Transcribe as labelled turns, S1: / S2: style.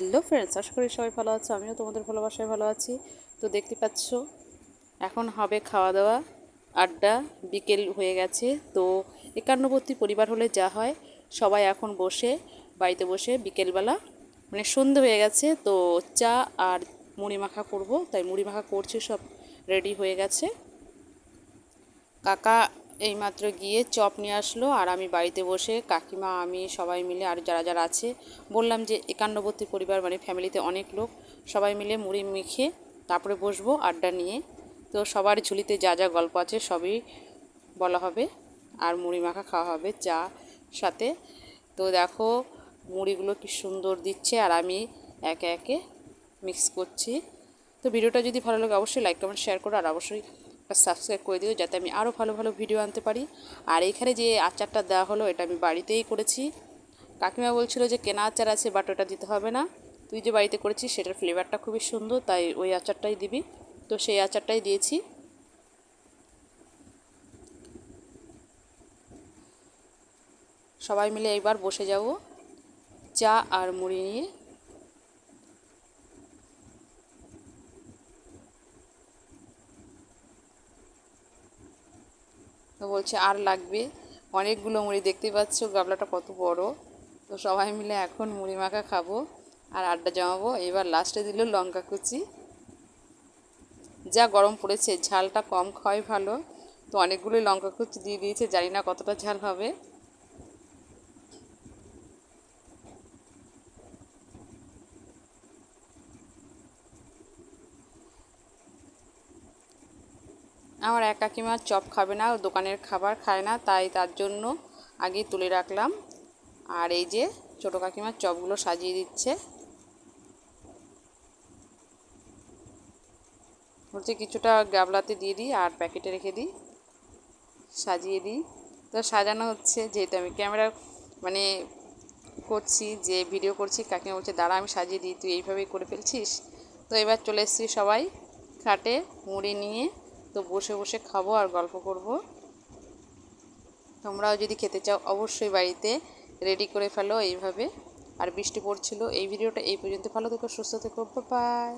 S1: Hello friends, আশা করি সবাই ভালো আছো। আমিও তোমাদের ভালোবাসায় ভালো আছি। তো দেখতে পাচ্ছ, এখন হবে খাওয়া দাওয়া আড্ডা, বিকেল হয়ে গেছে। তো একান্নবর্তী পরিবার হলে যা হয়, সবাই এখন বসে, বাড়িতে বসে বিকেলবেলা মানে সন্ধে হয়ে গেছে। তো চা আর মুড়ি মাখা করব, তাই মুড়ি মাখা করছি, সব রেডি হয়ে গেছে। কাকা এইমাত্র গিয়ে চপ নিয়ে আসলো আর আমি বাড়িতে বসে কাকিমা, আমি সবাই মিলে আর যারা যারা আছে, বললাম যে একান্নবর্তী পরিবার মানে ফ্যামিলিতে অনেক লোক, সবাই মিলে মুড়ি মেখে তারপরে বসবো আড্ডা নিয়ে। তো সবার ঝুলিতে যা যা গল্প আছে সবই বলা হবে আর মুড়ি মাখা খাওয়া হবে চা সাথে। তো দেখো মুড়িগুলো কি সুন্দর দিচ্ছে আর আমি একে একে মিক্স করছি। তো ভিডিওটা যদি ভালো লাগে অবশ্যই লাইক, কমেন্ট, শেয়ার করো আর অবশ্যই সাবস্ক্রাইব করে দিও যাতে আমি আরও ভালো ভালো ভিডিও আনতে পারি। আর এখানে যে আচারটা দেওয়া হলো, এটা আমি বাড়িতেই করেছি। কাকিমা বলছিল যে, কেনা আচার আছে বাট ওটা দিতে হবে না। তুই যে বাড়িতে করেছিস, সেটার ফ্লেভারটা খুবই সুন্দর, তাই ওই আচারটাই দিবি। তো সেই আচারটাই দিয়েছি। সবাই মিলে এইবার বসে যাব চা আর মুড়ি নিয়ে। তো বলছে, আর লাগবে? অনেকগুলো মুড়ি দেখতে পাচ্ছ, গাবলাটা কত বড়। তো সবাই মিলে এখন মুড়ি মাখা খাব আর আড্ডা জমাবো। এবার লাস্টে দিল লঙ্কা কুচি। যা গরম পড়েছে, ঝালটা কম খাওয়াই ভালো। তো অনেকগুলোই লঙ্কা কুচি দিয়ে দিয়েছে, জানি না কতটা ঝাল হবে। আমার এক কাকিমা চপ খাবে না দোকানের খাবার খায় না, তাই তার জন্য আগে তুলে রাখলাম। আর এই যে ছোটো কাকিমার চপগুলো সাজিয়ে দিচ্ছে। বলছে কিছুটা গাবলাতে দিয়ে দিই আর প্যাকেটে রেখে দিই, সাজিয়ে দিই। তো সাজানো হচ্ছে, যেহেতু আমি ক্যামেরা মানে করছি, যে ভিডিও করছি, কাকিমা বলছে, দাঁড়া, আমি সাজিয়ে দিই, তুই এইভাবেই করে ফেলছিস? তো এবার চলে এসেছি সবাই খাটে, মুড়ি নিয়ে। তো বসে বসে খাব আর গল্প করব। তোমরাও যদি খেতে চাও, অবশ্যই বাড়িতে রেডি করে ফেলো এইভাবে। আর বৃষ্টি পড়ছিল, এই ভিডিওটা এই পর্যন্ত। ভালো থেকো, সুস্থ থেকো বাই